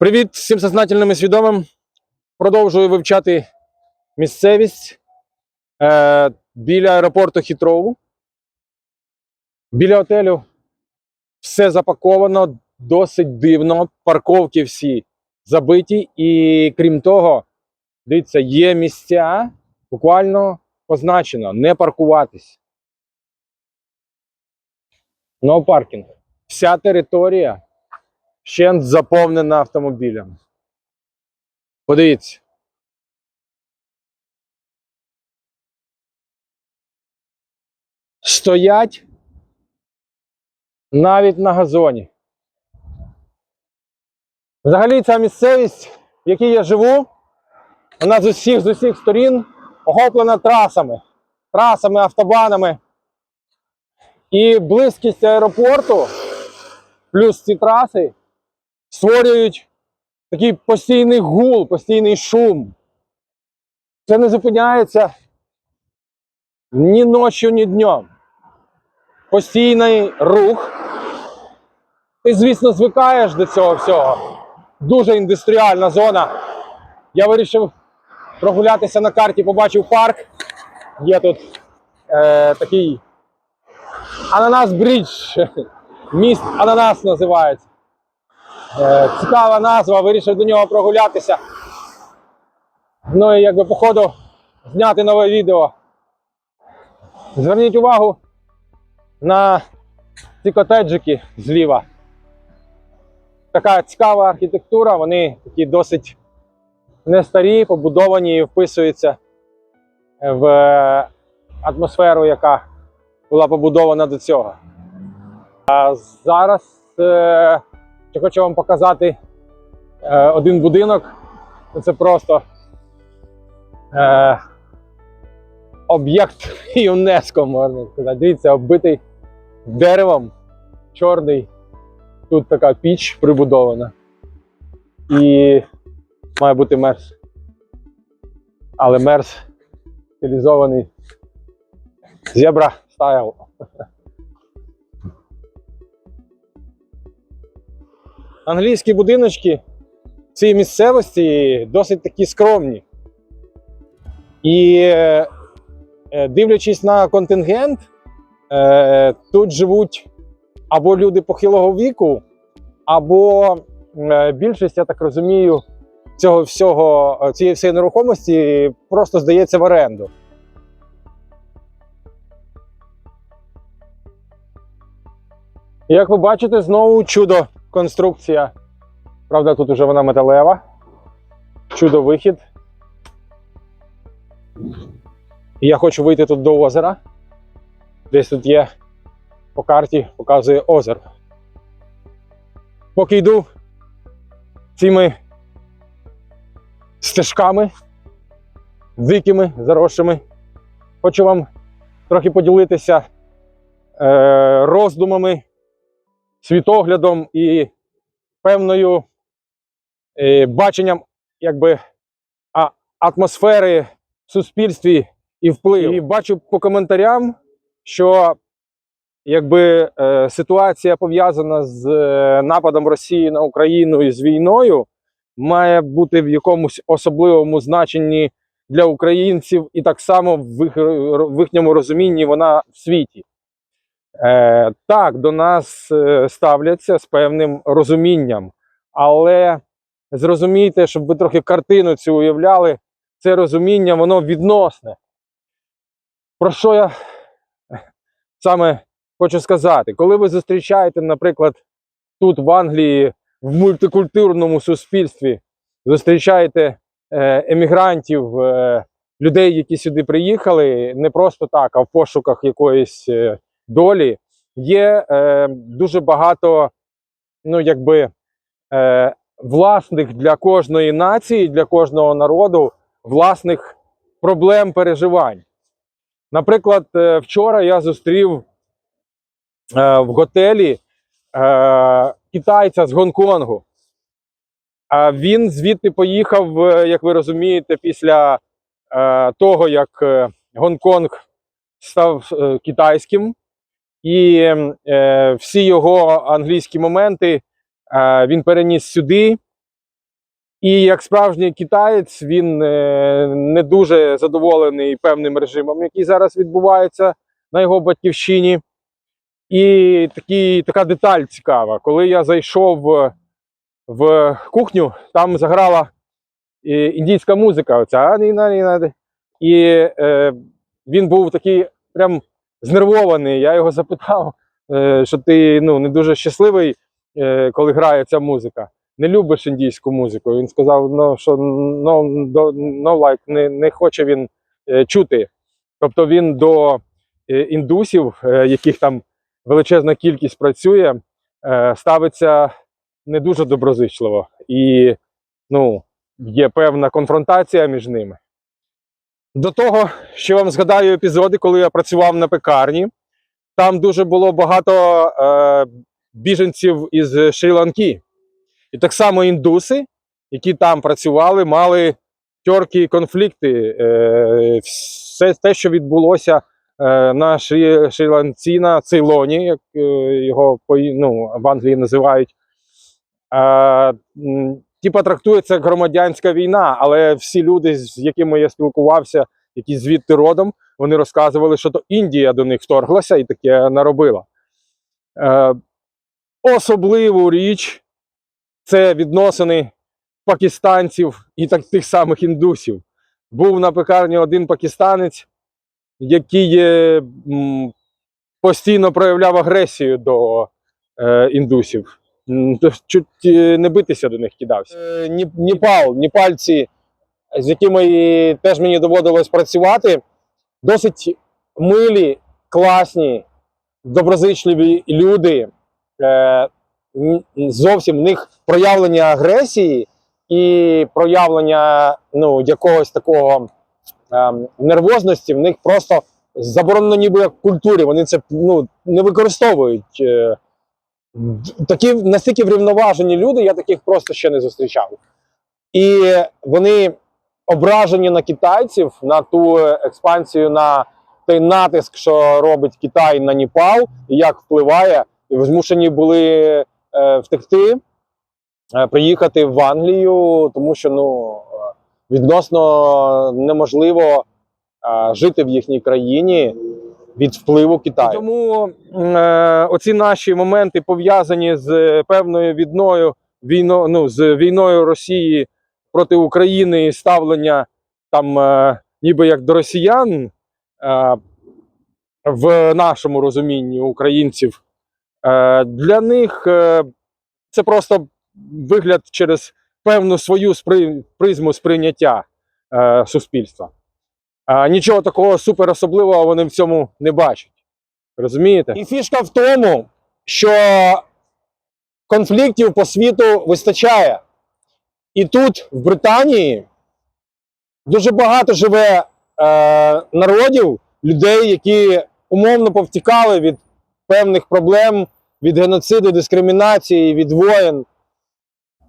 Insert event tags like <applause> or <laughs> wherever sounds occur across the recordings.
Привіт всім сознательним і свідомим. Продовжую вивчати місцевість е, біля аеропорту Хітроу. Біля готелю все запаковано досить дивно. Парковки всі забиті, і крім того, дивіться, є місця, буквально позначено не паркуватись. No паркінг. Вся територія вщент заповнена автомобілями. Подивіться. Стоять навіть на газоні. Взагалі ця місцевість, в якій я живу, вона з усіх з усіх сторін охоплена трасами, трасами, автобанами. І близькість аеропорту, плюс ці траси створюють такий постійний гул, постійний шум. Це не зупиняється ні ночі, ні днем. Постійний рух. Ти, звісно, звикаєш до цього всього. Дуже індустріальна зона. Я вирішив прогулятися на карті, побачив парк. Є тут е, такий Ананас Брідж. Міст Ананас називається. Е, цікава назва, вирішив до нього прогулятися. Ну і якби по ходу зняти нове відео. Зверніть увагу на ці котеджики зліва. Така цікава архітектура, вони такі досить не старі, побудовані і вписуються в атмосферу, яка була побудована до цього. А зараз е, хочу вам показати е, один будинок. Це просто е, об'єкт <laughs> ЮНЕСКО, можна сказати. Дивіться, оббитий деревом, чорний. Тут така піч прибудована. І має бути мерз. Але мерз стилізований зебра стайл. <laughs> Англійські будиночки в цій місцевості досить такі скромні. І е, е, дивлячись на контингент, е, тут живуть або люди похилого віку, або більшість, я так розумію, цього всього, цієї всієї нерухомості просто здається в оренду. Як ви бачите, знову чудо конструкція. Правда, тут уже вона металева. Чудо вихід. Я хочу вийти тут до озера. Десь тут є по карті, показує озеро. Поки йду цими стежками, дикими, заросшими, хочу вам трохи поділитися е, роздумами світоглядом і певною е, баченням якби, атмосфери в суспільстві і вплив. І бачу по коментарям, що якби е, ситуація пов'язана з е, нападом Росії на Україну і з війною має бути в якомусь особливому значенні для українців, і так само в їхньому розумінні вона в світі. Е, так, до нас е, ставляться з певним розумінням, але зрозумійте, щоб ви трохи картину цю уявляли, це розуміння, воно відносне. Про що я саме хочу сказати? Коли ви зустрічаєте, наприклад, тут в Англії в мультикультурному суспільстві, зустрічаєте е, емігрантів, е, людей, які сюди приїхали, не просто так, а в пошуках якоїсь. Долі є е, дуже багато, ну якби е, власних для кожної нації, для кожного народу власних проблем переживань. Наприклад, е, вчора я зустрів е, в готелі е, китайця з Гонконгу. А він звідти поїхав, е, як ви розумієте, після е, того, як е, Гонконг став е, китайським і е, всі його англійські моменти е, він переніс сюди. І як справжній китаєць, він е, не дуже задоволений певним режимом, який зараз відбувається на його батьківщині. І такі, така деталь цікава. Коли я зайшов в, в кухню, там заграла е, індійська музика. Оця і е, він був такий прям знервований. Я його запитав, е, що ти ну, не дуже щасливий, е, коли грає ця музика. Не любиш індійську музику. Він сказав, ну, що no, no, no like, не, не хоче він е, чути. Тобто він до індусів, яких там величезна кількість працює, ставиться не дуже доброзичливо. І ну, є певна конфронтація між ними. До того, що вам згадаю епізоди, коли я працював на пекарні, там дуже було багато е, біженців із Шрі-Ланки. І так само індуси, які там працювали, мали тьоркі конфлікти. Е, все те, що відбулося е, на Шрі- Шрі-Ланці, на Цейлоні, як е, його ну, в Англії називають. Е, типа трактується як громадянська війна, але всі люди, з якими я спілкувався, які звідти родом, вони розказували, що то Індія до них вторглася і таке наробила. Е, особливу річ це відносини пакистанців і так тих самих індусів. Був на пекарні один пакистанець, який м, постійно проявляв агресію до е, індусів. Чуть е, не битися до них кидався. Е, Ні- Ніпал, ніпальці, з якими теж мені доводилось працювати, досить милі, класні, доброзичливі люди. Е, зовсім в них проявлення агресії і проявлення ну, якогось такого ем, нервозності в них просто заборонено ніби як культурі. Вони це ну, не використовують. Такі настільки врівноважені люди, я таких просто ще не зустрічав. І вони ображені на китайців, на ту експансію, на той натиск, що робить Китай на Непал, і як впливає, і змушені були е, втекти, е, приїхати в Англію, тому що ну, відносно неможливо е, жити в їхній країні від впливу Китаю. Тому е, оці наші моменти пов'язані з певною відною війно, ну, з війною Росії проти України і ставлення там, е, ніби як до росіян е, в нашому розумінні українців. Е, для них е, це просто вигляд через певну свою спри... призму сприйняття е, суспільства. Нічого такого супер особливого вони в цьому не бачать. Розумієте? І фішка в тому, що конфліктів по світу вистачає. І тут, в Британії, дуже багато живе е, народів, людей, які умовно повтікали від певних проблем, від геноциду, дискримінації, від воєн.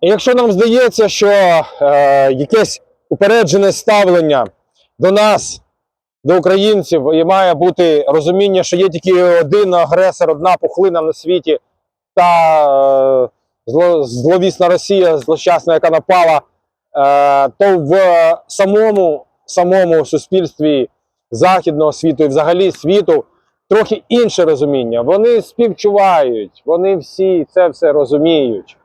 І якщо нам здається, що е, якесь упереджене ставлення до нас, до українців, і має бути розуміння, що є тільки один агресор, одна пухлина на світі, та е, зло, зловісна Росія, злощасна, яка напала, е, то в самому, самому суспільстві західного світу і взагалі світу трохи інше розуміння. Вони співчувають, вони всі це все розуміють.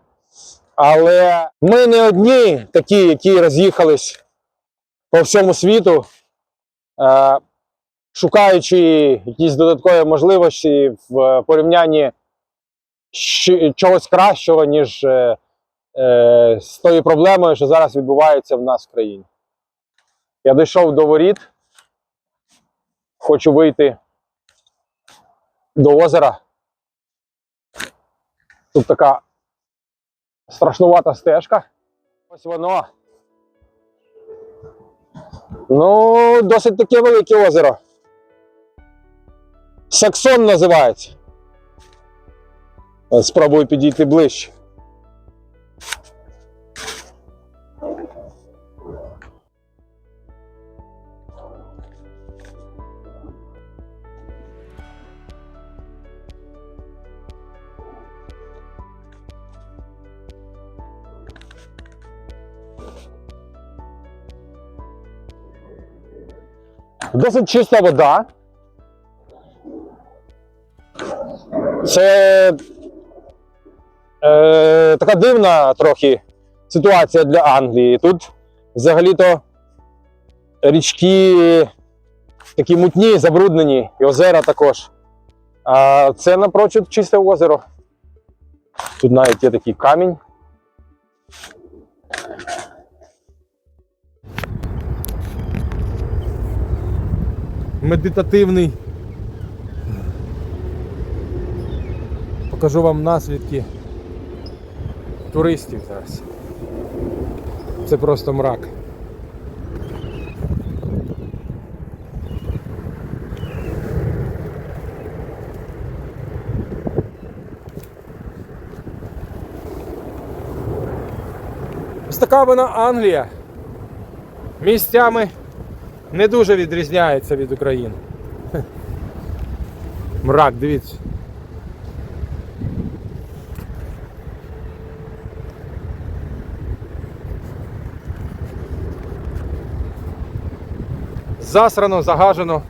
Але ми не одні такі, які роз'їхались по всьому світу, е, шукаючи якісь додаткові можливості в порівнянні щ- чогось кращого, ніж е, е, з тою проблемою, що зараз відбувається в нас в країні. Я дійшов до воріт, хочу вийти до озера. Тут така страшнувата стежка. Ось воно. Ну, досить таке велике озеро. Саксон називається. Спробую підійти ближче. Досить чиста вода. Це е, така дивна трохи ситуація для Англії. Тут взагалі-то річки такі мутні, забруднені, і озера також. А це напрочуд чисте озеро. Тут навіть є такий камінь. Медитативний. Покажу вам наслідки туристів зараз. Це просто мрак. Ось така вона Англія. Місцями не дуже відрізняється від України. Мрак, дивіться. Засрано, загажено.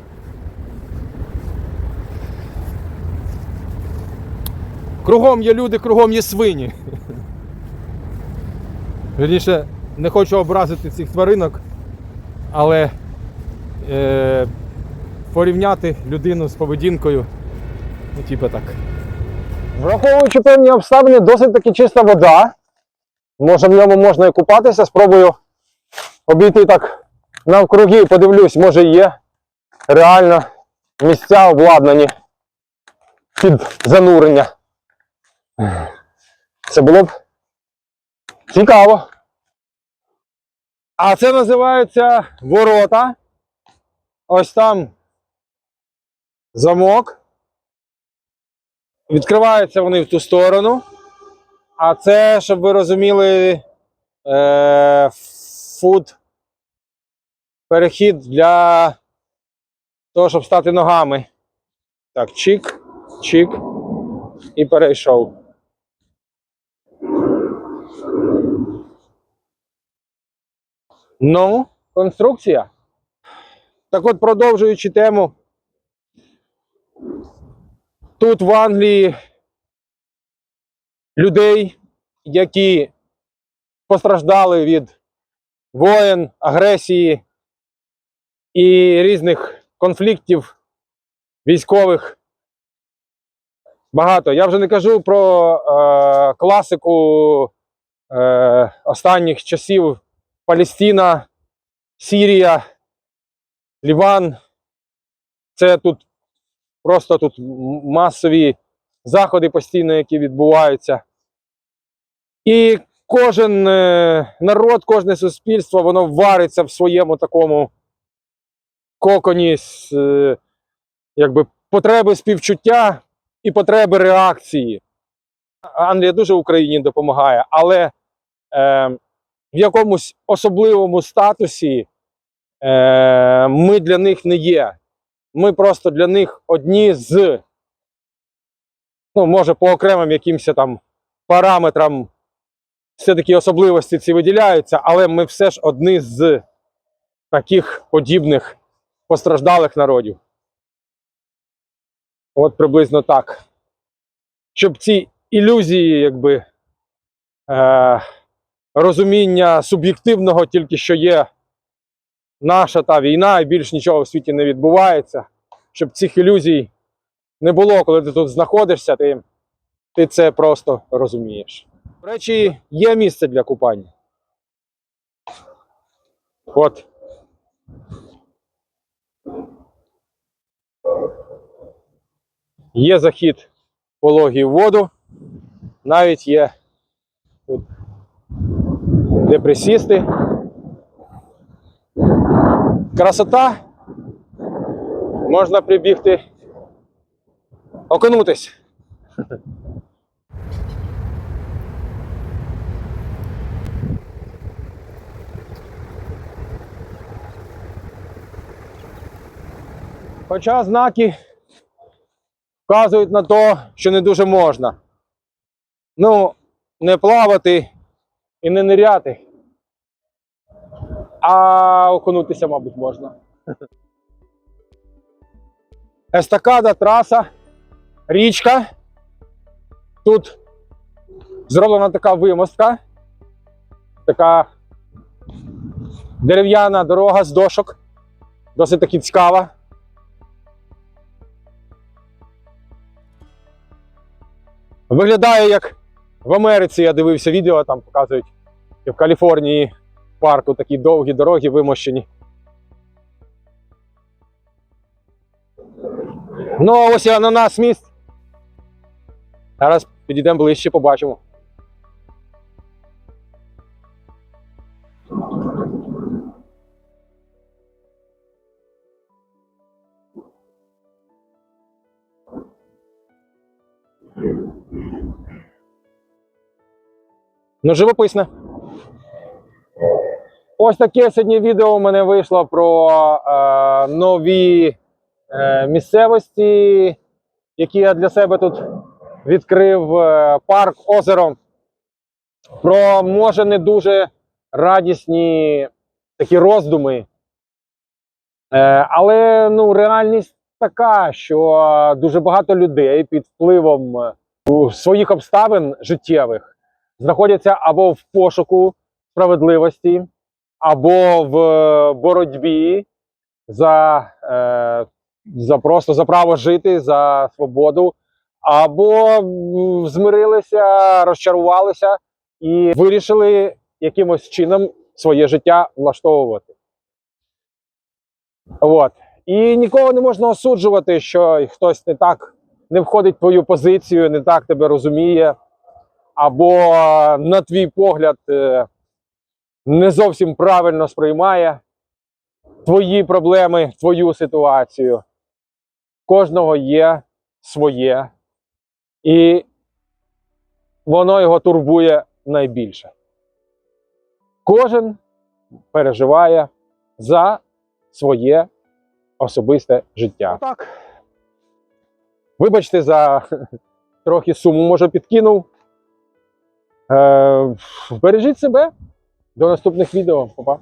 Кругом є люди, кругом є свині. Вірніше, не хочу образити цих тваринок, але е, порівняти людину з поведінкою, ну, типу так. Враховуючи певні обставини, досить таки чиста вода. Може, в ньому можна і купатися. Спробую обійти так навкруги, подивлюсь, може є реально місця обладнані під занурення. Це було б цікаво. А це називаються ворота. Ось там замок. Відкриваються вони в ту сторону. А це, щоб ви розуміли, е, фуд перехід для того, щоб стати ногами. Так, чик, чик і перейшов. Ну, конструкція. Так от, продовжуючи тему, тут в Англії людей, які постраждали від воєн, агресії і різних конфліктів військових. Багато. Я вже не кажу про е, класику е, останніх часів Палестина, Сірія, Ліван. Це тут просто тут масові заходи постійно, які відбуваються. І кожен е, народ, кожне суспільство, воно вариться в своєму такому коконі з е, якби, потреби співчуття і потреби реакції. Англія дуже Україні допомагає, але е, в якомусь особливому статусі ми для них не є. Ми просто для них одні з, ну, може, по окремим якимось там параметрам все-таки особливості ці виділяються, але ми все ж одні з таких подібних постраждалих народів. От приблизно так. Щоб ці ілюзії, якби е, розуміння суб'єктивного, тільки що є наша та війна, і більш нічого в світі не відбувається. Щоб цих ілюзій не було, коли ти тут знаходишся, ти, ти це просто розумієш. До речі, є місце для купання. От. Є захід пологій в воду, навіть є тут де присісти. Красота. Можна прибігти, окунутись. Хоча знаки вказують на те, що не дуже можна. Ну, не плавати і не ниряти. А окунутися, мабуть, можна. <laughs> естакада, траса, річка. Тут зроблена така вимостка, така дерев'яна дорога з дошок, досить таки цікава. Виглядає як в Америці, я дивився відео, там показують, і в Каліфорнії парку такі довгі дороги вимощені. Ну, а ось і ананас міст. Зараз підійдемо ближче, побачимо. Ну, живописне. Ось таке сьогодні відео у мене вийшло про е, нові е, місцевості, які я для себе тут відкрив е, парк озеро. Про може не дуже радісні такі роздуми. Е, але ну, реальність така, що дуже багато людей під впливом е, своїх обставин життєвих знаходяться або в пошуку справедливості, або в боротьбі за, е, за просто за право жити, за свободу, або змирилися, розчарувалися і вирішили якимось чином своє життя влаштовувати. От. І нікого не можна осуджувати, що хтось не так не входить в твою позицію, не так тебе розуміє, або на твій погляд е, не зовсім правильно сприймає твої проблеми, твою ситуацію. Кожного є своє, і воно його турбує найбільше. Кожен переживає за своє особисте життя. Так. Вибачте за <laughs> трохи суму, може, підкинув. Е, бережіть себе. До наступних відео. Па-па.